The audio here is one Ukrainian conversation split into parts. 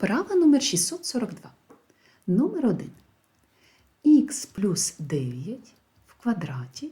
Вправа номер 642. Номер 1. х плюс 9 в квадраті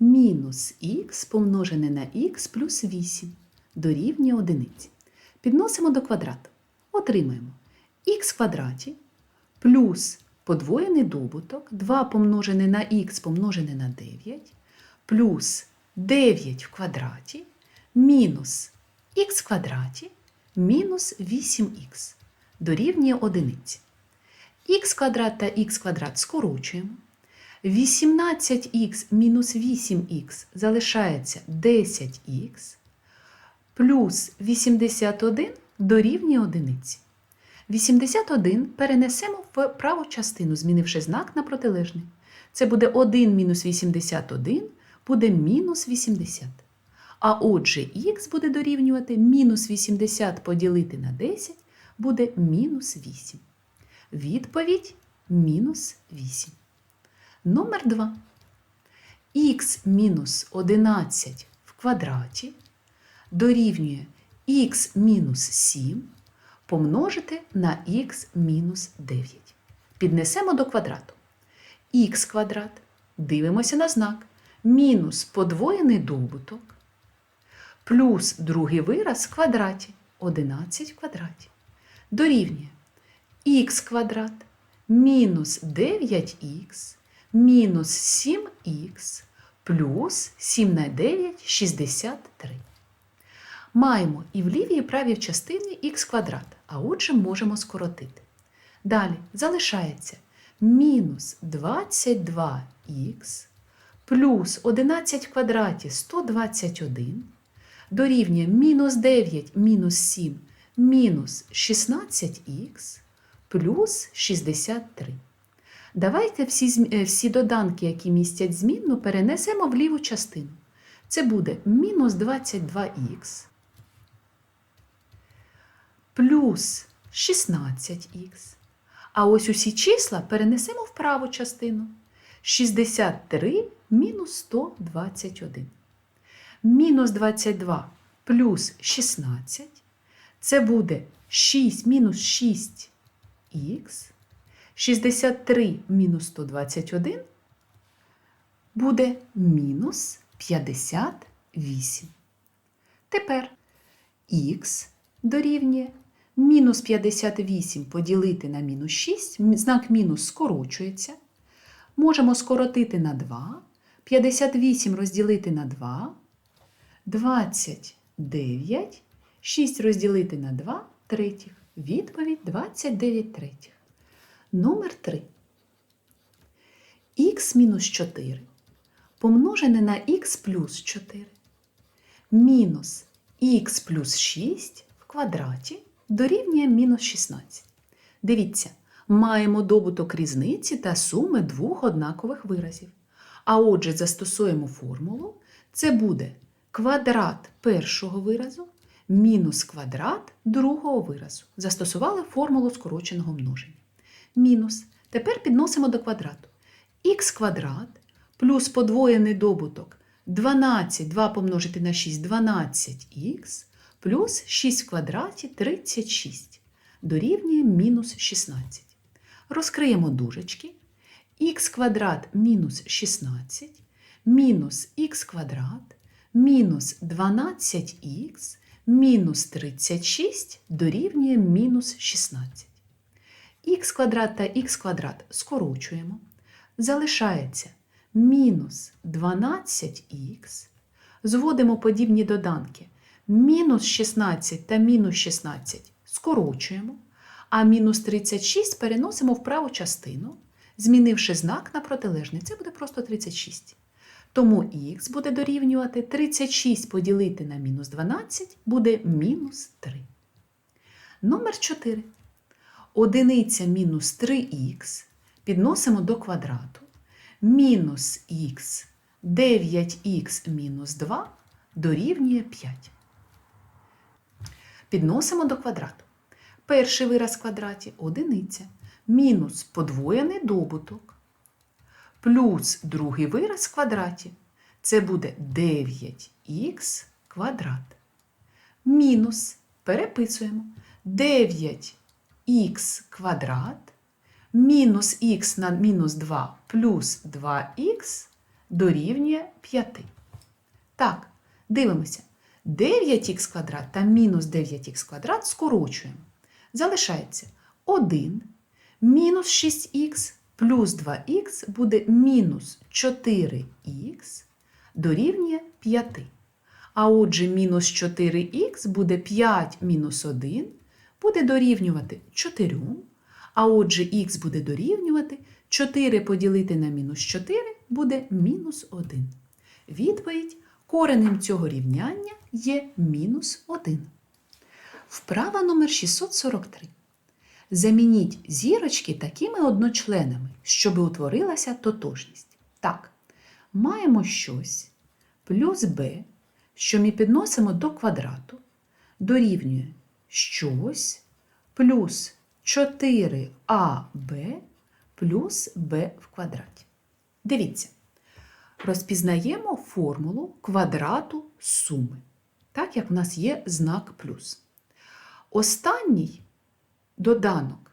мінус х помножене на х плюс 8 дорівнює одиниці. Підносимо до квадрату. Отримаємо х квадраті плюс подвоєний добуток 2 помножене на х помножене на 9 плюс 9 в квадраті мінус х квадраті мінус 8х дорівнює одиниці. х квадрат та х квадрат скорочуємо. 18х мінус 8х залишається 10х плюс 81 дорівнює одиниці. 81 перенесемо в праву частину, змінивши знак на протилежний. Це буде 1 мінус 81, буде мінус 80. А отже, х буде дорівнювати мінус 80 поділити на 10 буде мінус 8. Відповідь мінус 8. Номер 2. х мінус 11 в квадраті дорівнює х мінус 7 помножити на х мінус 9. Піднесемо до квадрату. х квадрат. Дивимося на знак. Мінус подвоєний добуток плюс другий вираз в квадраті 11 в квадраті. Дорівнює х квадрат мінус 9х мінус 7х плюс 7 на 9 63. Маємо і в лівій і правій частині х квадрат, а отже можемо скоротити. Далі залишається мінус 22х плюс 11 в квадраті 121 дорівнює мінус 9 мінус 7 мінус 16х плюс 63. Давайте всі, е, всі доданки, які містять змінну, перенесемо в ліву частину. Це буде мінус 22х плюс 16х. А ось усі числа перенесемо в праву частину. 63 мінус 121. Мінус 22 плюс 16. Це буде 6 мінус 6х. 63 мінус 121 буде мінус 58. Тепер х дорівнює мінус 58 поділити на мінус 6, знак мінус скорочується. Можемо скоротити на 2, 58 розділити на 2, 29, 6 розділити на 2 третіх. Відповідь 29 третіх. Номер 3. х мінус 4 помножене на х плюс 4 мінус х плюс 6 в квадраті дорівнює мінус 16. Дивіться, маємо добуток різниці та суми двох однакових виразів. А отже, застосуємо формулу. Це буде квадрат першого виразу мінус квадрат другого виразу. Застосували формулу скороченого множення. Мінус. Тепер підносимо до квадрату. х квадрат плюс подвоєний добуток 12, 2 помножити на 6, 12х, плюс 6 в квадраті 36, дорівнює мінус 16. Розкриємо дужечки. х квадрат мінус 16, мінус х квадрат, мінус 12х, мінус 36 дорівнює мінус 16. х квадрат та х квадрат скорочуємо. Залишається мінус 12х. Зводимо подібні доданки. Мінус 16 та мінус 16 скорочуємо, а мінус 36 переносимо в праву частину, змінивши знак на протилежний. Це буде просто 36. Тому х буде дорівнювати 36 поділити на мінус 12 буде мінус 3. Номер 4. Одиниця мінус 3х підносимо до квадрату. Мінус х 9х мінус 2 дорівнює 5. Підносимо до квадрату. Перший вираз в квадраті одиниця. Мінус подвоєний добуток. Плюс другий вираз в квадраті. Це буде 9х квадрат. Мінус переписуємо 9 х квадрат мінус х на мінус 2 плюс 2х дорівнює 5. Так, дивимося. 9х квадрат та мінус 9х квадрат скорочуємо. Залишається 1 мінус 6х плюс 2х буде мінус 4х дорівнює 5. А отже, мінус 4х буде 5 мінус 1, буде дорівнювати 4. А отже, х буде дорівнювати 4 поділити на мінус 4 буде мінус 1. Відповідь коренем цього рівняння є мінус 1. Вправа номер 643. Замініть зірочки такими одночленами, щоб утворилася тотожність. Так, маємо щось плюс b, що ми підносимо до квадрату, дорівнює щось плюс 4ab плюс b в квадраті. Дивіться, розпізнаємо формулу квадрату суми, так як в нас є знак плюс. Останній доданок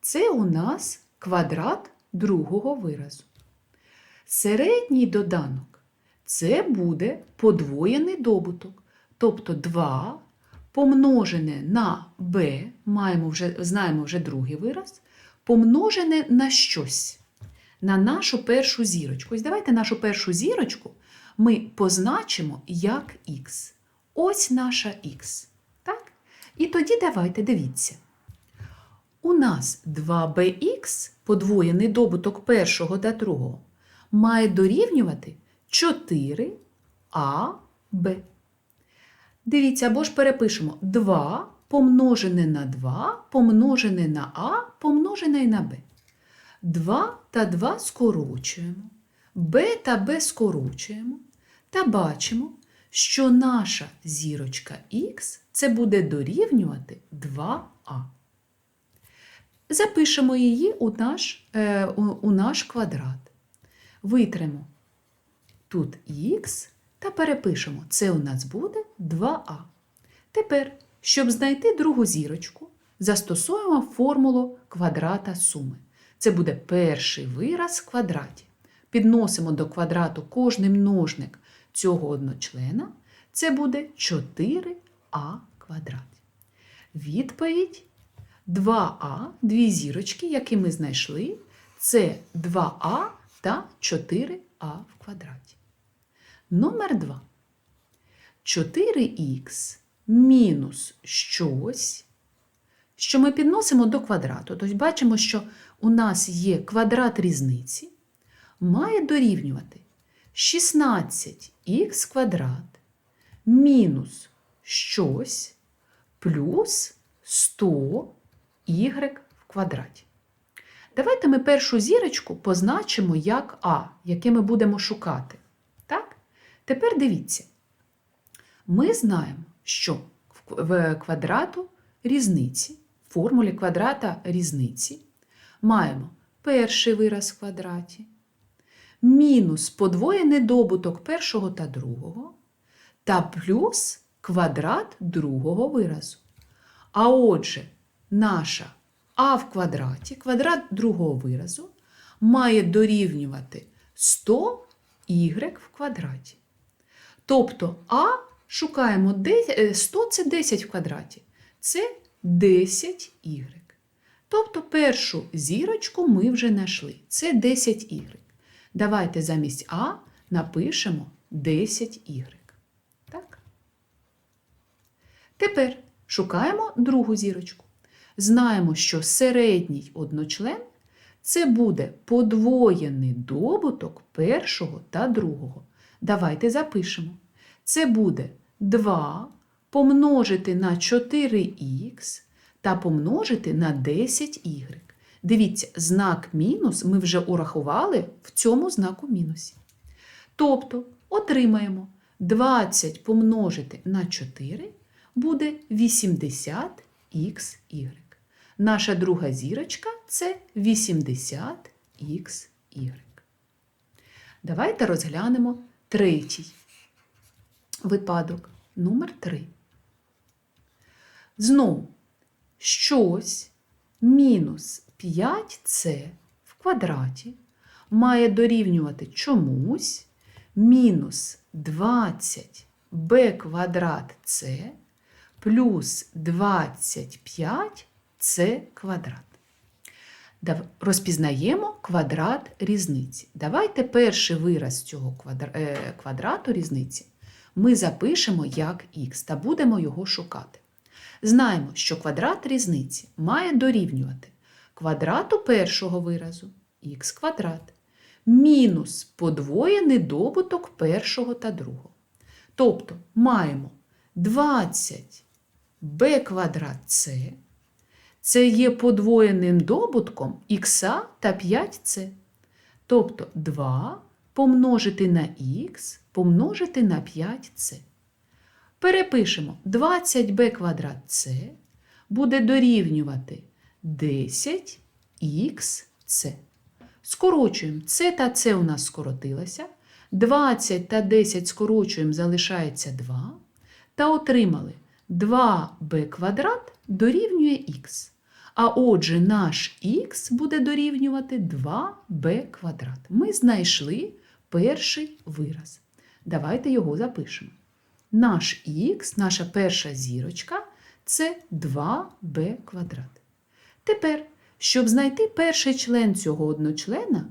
це у нас квадрат другого виразу. Середній доданок це буде подвоєний добуток, тобто 2 помножене на b, маємо вже, знаємо вже другий вираз, помножене на щось, на нашу першу зірочку. Ось давайте нашу першу зірочку ми позначимо як х. Ось наша х. І тоді давайте дивіться. У нас 2bx, подвоєний добуток першого та другого, має дорівнювати 4ab. Дивіться, або ж перепишемо 2 помножене на 2, помножене на а, помножене на b. 2 та 2 скорочуємо, b та b скорочуємо та бачимо, що наша зірочка х це буде дорівнювати 2а. Запишемо її у наш, е, у, наш квадрат. Витримо тут х та перепишемо. Це у нас буде 2а. Тепер, щоб знайти другу зірочку, застосуємо формулу квадрата суми. Це буде перший вираз в квадраті. Підносимо до квадрату кожний множник цього одночлена. Це буде 4а квадрат. Відповідь 2а, дві зірочки, які ми знайшли, це 2а та 4а в квадраті. Номер 2. 4х мінус щось, що ми підносимо до квадрату. Тобто бачимо, що у нас є квадрат різниці, має дорівнювати 16х квадрат мінус щось плюс 100 y в квадраті. Давайте ми першу зірочку позначимо як А, яке ми будемо шукати. Так? Тепер дивіться. Ми знаємо, що в квадрату різниці, в формулі квадрата різниці маємо перший вираз в квадраті, мінус подвоєний добуток першого та другого, та плюс квадрат другого виразу. А отже, наша а в квадраті, квадрат другого виразу, має дорівнювати 100 y в квадраті. Тобто А шукаємо 100 це 10 в квадраті. Це 10 y. Тобто першу зірочку ми вже знайшли. Це 10 y. Давайте замість А напишемо 10 y. Так? Тепер шукаємо другу зірочку. Знаємо, що середній одночлен це буде подвоєний добуток першого та другого. Давайте запишемо. Це буде 2 помножити на 4х та помножити на 10y. Дивіться, знак мінус ми вже урахували в цьому знаку мінусі. Тобто отримаємо 20 помножити на 4 буде 80xy. Наша друга зірочка це 80xy. Давайте розглянемо третій випадок номер 3. Знову щось мінус 5c в квадраті має дорівнювати чомусь мінус 20b квадрат c плюс 25c квадрат. Розпізнаємо квадрат різниці. Давайте перший вираз цього е, квадрату різниці ми запишемо як х та будемо його шукати. Знаємо, що квадрат різниці має дорівнювати квадрату першого виразу х квадрат мінус подвоєний добуток першого та другого. Тобто маємо 20b квадрат c це є подвоєним добутком х та 5c. Тобто 2 помножити на х помножити на 5c. Перепишемо 20b квадрат c буде дорівнювати 10xc. Скорочуємо c та c у нас скоротилося. 20 та 10 скорочуємо, залишається 2. Та отримали 2b квадрат дорівнює х. А отже, наш х буде дорівнювати 2b квадрат. Ми знайшли перший вираз. Давайте його запишемо. Наш х, наша перша зірочка це 2b квадрат. Тепер, щоб знайти перший член цього одночлена,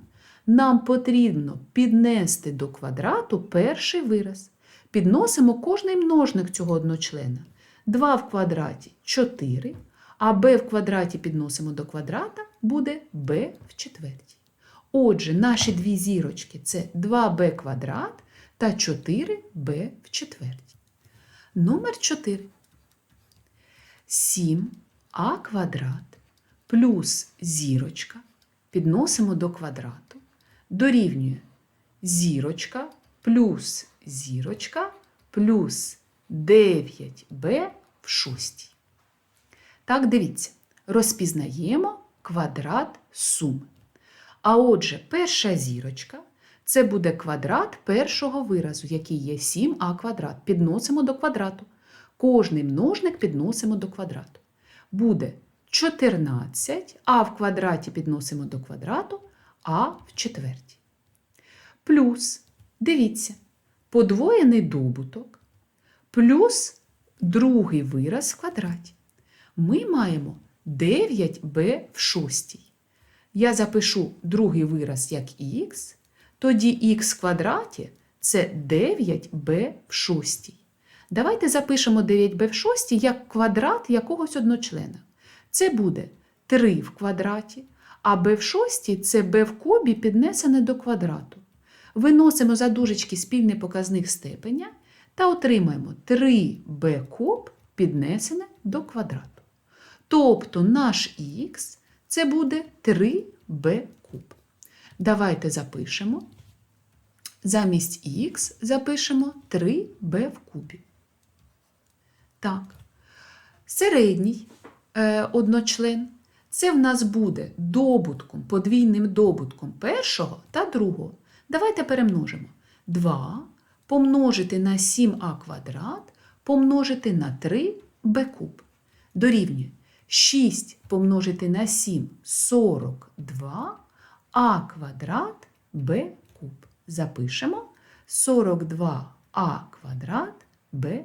нам потрібно піднести до квадрату перший вираз. Підносимо кожний множник цього одночлена. 2 в квадраті 4, а b в квадраті підносимо до квадрата, буде b в четвертій. Отже, наші дві зірочки це 2b квадрат та 4b в четвертій. Номер 4. 7а квадрат плюс зірочка підносимо до квадрату, дорівнює зірочка плюс зірочка плюс 9b в шостій. Так, дивіться, розпізнаємо квадрат суми. А отже, перша зірочка це буде квадрат першого виразу, який є 7а квадрат. Підносимо до квадрату. Кожний множник підносимо до квадрату. Буде 14, а в квадраті підносимо до квадрату, а в четвертій. Плюс, дивіться, подвоєний добуток плюс другий вираз в квадраті. Ми маємо 9b в шостій. Я запишу другий вираз як х, тоді х в квадраті це 9b в шостій. Давайте запишемо 9b в шостій як квадрат якогось одночлена. Це буде 3 в квадраті, а b в шостій це b в кубі піднесене до квадрату. Виносимо за дужечки спільний показник степеня та отримаємо 3b куб піднесене до квадрату. Тобто наш х це буде 3b куб. Давайте запишемо. Замість х запишемо 3b в кубі. Так, середній е, одночлен це в нас буде добутком, подвійним добутком першого та другого. Давайте перемножимо. 2 помножити на 7а квадрат помножити на 3b куб. Дорівнює 6 помножити на 7 42, а квадрат b куб. Запишемо 42а квадрат b